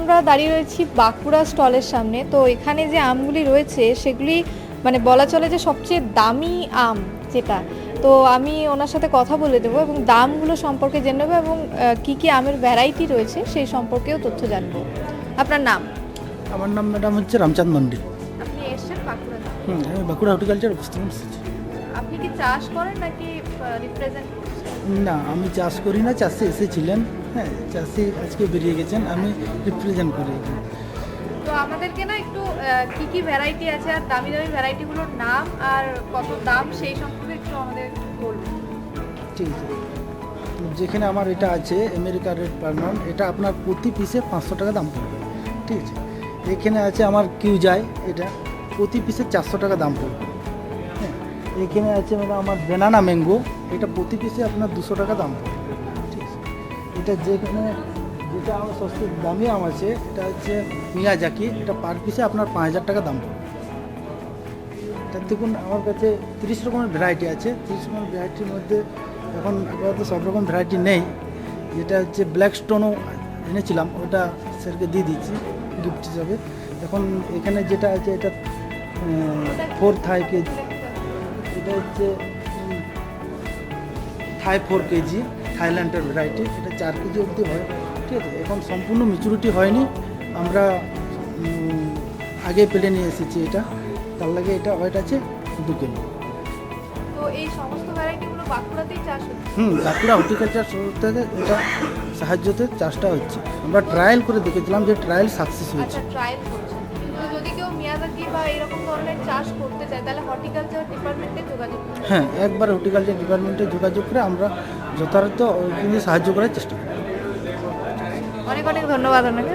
আমরা দাঁড়িয়ে রয়েছি বাঁকুড়া স্টলের সামনে। তো এখানে যে আমগুলি রয়েছে সেগুলি মানে বলা চলে যে সবচেয়ে দামি আম যেটা। তো আমি ওনার সাথে কথা বলে দেবো এবং দামগুলো সম্পর্কে জেনে নেব এবং কি কি আমের ভ্যারাইটি রয়েছে সেই সম্পর্কেও তথ্য জানব। আপনার নাম? আমার নাম ম্যাডাম হচ্ছে রামচাঁদ মন্ডি। আপনি এসছেন বাঁকুড়া। হুম আমি বাঁকুড়া হর্টিকালচার অফিস থেকে আপনি কি চাষ করেন নাকি রিপ্রেজেন্ট না আমি চাষ করি না চাষি এসেছিলেন। হ্যাঁ চাষি আজকে বেরিয়ে গেছেন আমি রিপ্রেজেন্ট করি এখানে। তো আমাদেরকে না একটু কি কি ভ্যারাইটি আছে আর দামি দামি ভ্যারাইটিগুলোর নাম আর কত দাম সেই সম্পর্কে একটু আমাদের বলুন ঠিক আছে। যেখানে আমার এটা আছে আমেরিকা রেড পারমাউন্ট এটা আপনার প্রতি পিসে পাঁচশো টাকা দাম পড়বে। ঠিক আছে। এখানে আছে আমার কিউ যায় এটা প্রতি পিসে চারশো টাকা দাম পড়বে। এখানে আছে মানে আমার বেনানা ম্যাঙ্গো এটা প্রতি পিসে আপনার দুশো টাকা দাম পড়বে ঠিক আছে? এটা যেখানে, যেটা আমার সস্তা দামি আম আছে, এটা হচ্ছে মিয়াজাকি, এটা পার পিসে আপনার পাঁচ হাজার টাকা দাম পড়বে তার দেখুন, আমার কাছে তিরিশ রকমের ভ্যারাইটি আছে। তিরিশ রকমের ভ্যারাইটির মধ্যে এখন আপাতত সব রকম ভ্যারাইটি নেই। যেটা হচ্ছে ব্ল্যাক স্টোনও এনেছিলাম, ওটা স্যারকে দিয়ে দিচ্ছি গিফট হিসাবে। এখন এখানে যেটা আছে, এটা ফোর থাই কেজি। এটা হচ্ছে থাই ফোর কেজি থাইল্যান্ডের ভ্যারাইটি এটা চার কেজি অবধি হয়। ঠিক আছে এখন সম্পূর্ণ মেচুরিটি হয়নি। আমরা আগে পেলে নিয়ে এসেছি এটা। তার লাগে এটা ওয়েট আছে দু কেজি তো এই সমস্ত ভ্যারাইটিগুলো বাঁকুড়াতেই চাষ হচ্ছে? হুম বাঁকুড়া হর্টিকালচার থেকে এটা সাহায্যতে চাষটা হচ্ছে। আমরা ট্রায়াল করে দেখেছিলাম যে ট্রায়াল সাকসেস হয়েছে। আচ্ছা ট্রায়াল বা এরকম ধরনের চাষ করতে চায়? তাহলে হর্টিকালচার ডিপার্টমেন্টে যোগাযোগ হ্যাঁ একবার হর্টিকালচার ডিপার্টমেন্টে যোগাযোগ করে আমরা যথার্থ সাহায্য করার চেষ্টা করি অনেক অনেক ধন্যবাদ আপনাকে।